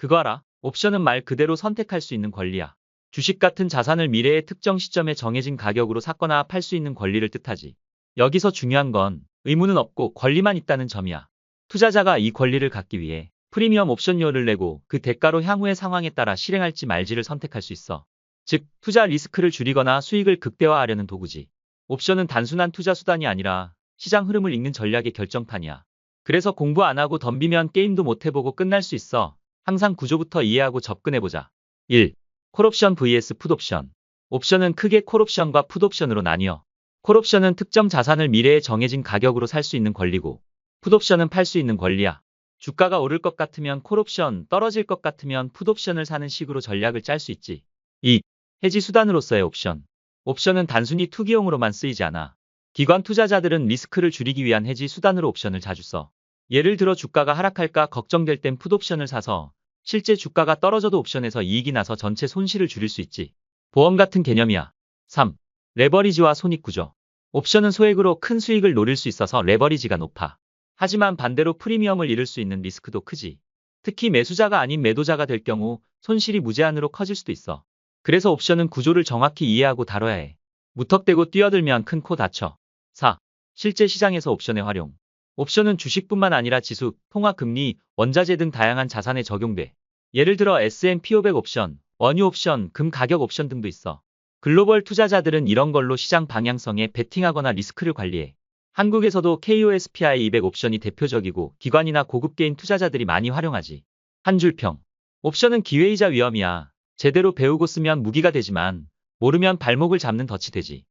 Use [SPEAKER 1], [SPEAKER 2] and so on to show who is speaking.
[SPEAKER 1] 그거 알아? 옵션은 말 그대로 선택할 수 있는 권리야. 주식 같은 자산을 미래의 특정 시점에 정해진 가격으로 샀거나 팔 수 있는 권리를 뜻하지. 여기서 중요한 건 의무는 없고 권리만 있다는 점이야. 투자자가 이 권리를 갖기 위해 프리미엄 옵션료를 내고 그 대가로 향후의 상황에 따라 실행할지 말지를 선택할 수 있어. 즉, 투자 리스크를 줄이거나 수익을 극대화하려는 도구지. 옵션은 단순한 투자 수단이 아니라 시장 흐름을 읽는 전략의 결정판이야. 그래서 공부 안 하고 덤비면 게임도 못 해보고 끝날 수 있어. 항상 구조부터 이해하고 접근해보자. 1. 콜옵션 vs 풋옵션. 옵션은 크게 콜옵션과 풋옵션으로 나뉘어. 콜옵션은 특정 자산을 미래에 정해진 가격으로 살 수 있는 권리고, 풋옵션은 팔 수 있는 권리야. 주가가 오를 것 같으면 콜옵션, 떨어질 것 같으면 풋옵션을 사는 식으로 전략을 짤 수 있지. 2. 해지 수단으로서의 옵션. 옵션은 단순히 투기용으로만 쓰이지 않아. 기관 투자자들은 리스크를 줄이기 위한 해지 수단으로 옵션을 자주 써. 예를 들어 주가가 하락할까 걱정될 땐 풋옵션을 사서 실제 주가가 떨어져도 옵션에서 이익이 나서 전체 손실을 줄일 수 있지. 보험 같은 개념이야. 3. 레버리지와 손익구조. 옵션은 소액으로 큰 수익을 노릴 수 있어서 레버리지가 높아. 하지만 반대로 프리미엄을 잃을 수 있는 리스크도 크지. 특히 매수자가 아닌 매도자가 될 경우 손실이 무제한으로 커질 수도 있어. 그래서 옵션은 구조를 정확히 이해하고 다뤄야 해. 무턱대고 뛰어들면 큰 코 다쳐. 4. 실제 시장에서 옵션의 활용. 옵션은 주식뿐만 아니라 지수, 통화 금리, 원자재 등 다양한 자산에 적용돼. 예를 들어 S&P 500 옵션, 원유 옵션, 금 가격 옵션 등도 있어. 글로벌 투자자들은 이런 걸로 시장 방향성에 베팅하거나 리스크를 관리해. 한국에서도 KOSPI 200 옵션이 대표적이고 기관이나 고급 개인 투자자들이 많이 활용하지. 한 줄평. 옵션은 기회이자 위험이야. 제대로 배우고 쓰면 무기가 되지만 모르면 발목을 잡는 덫이 되지.